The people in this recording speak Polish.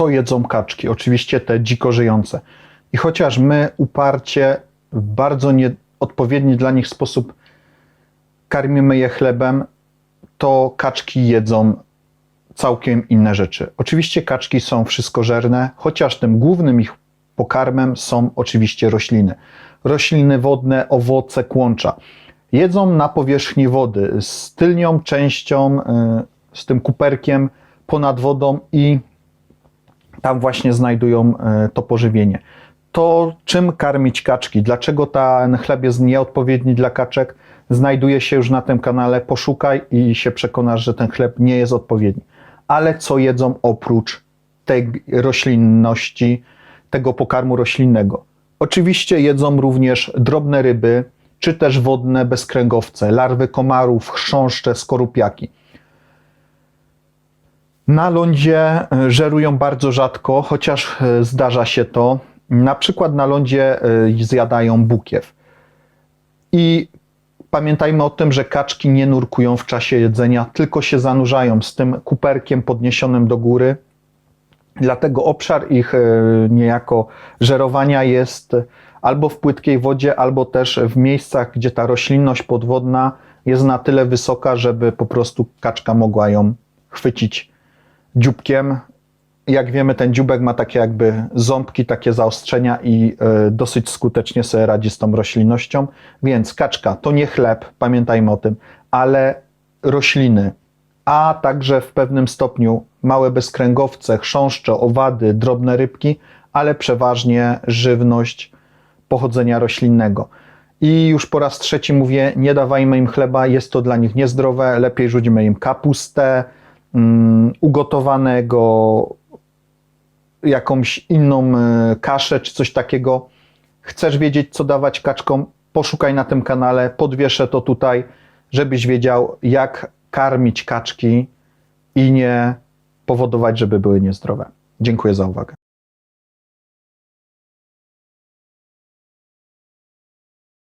co jedzą kaczki, oczywiście te dziko żyjące. I chociaż my uparcie w bardzo nieodpowiedni dla nich sposób karmimy je chlebem, to kaczki jedzą całkiem inne rzeczy. Oczywiście kaczki są wszystkożerne, chociaż tym głównym ich pokarmem są oczywiście rośliny. Rośliny wodne, owoce, kłącza. Jedzą na powierzchni wody, z tylnią częścią, y, z tym kuperkiem ponad wodą i tam właśnie znajdują e, to pożywienie. To czym karmić kaczki? Dlaczego ten chleb jest nieodpowiedni dla kaczek? Znajduje się już na tym kanale. Poszukaj i się przekonasz, że ten chleb nie jest odpowiedni. Ale co jedzą oprócz tej roślinności, tego pokarmu roślinnego? Oczywiście jedzą również drobne ryby, czy też wodne bezkręgowce, larwy komarów, chrząszcze, skorupiaki. Na lądzie e, żerują bardzo rzadko, chociaż e, zdarza się to. Na przykład na lądzie e, zjadają bukiew. I pamiętajmy o tym, że kaczki nie nurkują w czasie jedzenia, tylko się zanurzają z tym kuperkiem podniesionym do góry. Dlatego obszar ich niejako żerowania jest albo w płytkiej wodzie, albo też w miejscach, gdzie ta roślinność podwodna jest na tyle wysoka, żeby po prostu kaczka mogła ją chwycić dzióbkiem. Jak wiemy, ten dzióbek ma takie jakby ząbki, takie zaostrzenia i y, dosyć skutecznie sobie radzi z tą roślinnością. Więc kaczka to nie chleb, pamiętajmy o tym, ale rośliny, a także w pewnym stopniu małe bezkręgowce, chrząszcze, owady, drobne rybki, ale przeważnie żywność pochodzenia roślinnego. I już po raz trzeci mówię, nie dawajmy im chleba, jest to dla nich niezdrowe, lepiej rzućmy im kapustę, um, ugotowanego, jakąś inną y, kaszę czy coś takiego. Chcesz wiedzieć, co dawać kaczkom? Poszukaj na tym kanale, podwieszę to tutaj, żebyś wiedział, jak karmić kaczki i nie powodować, żeby były niezdrowe. Dziękuję za uwagę.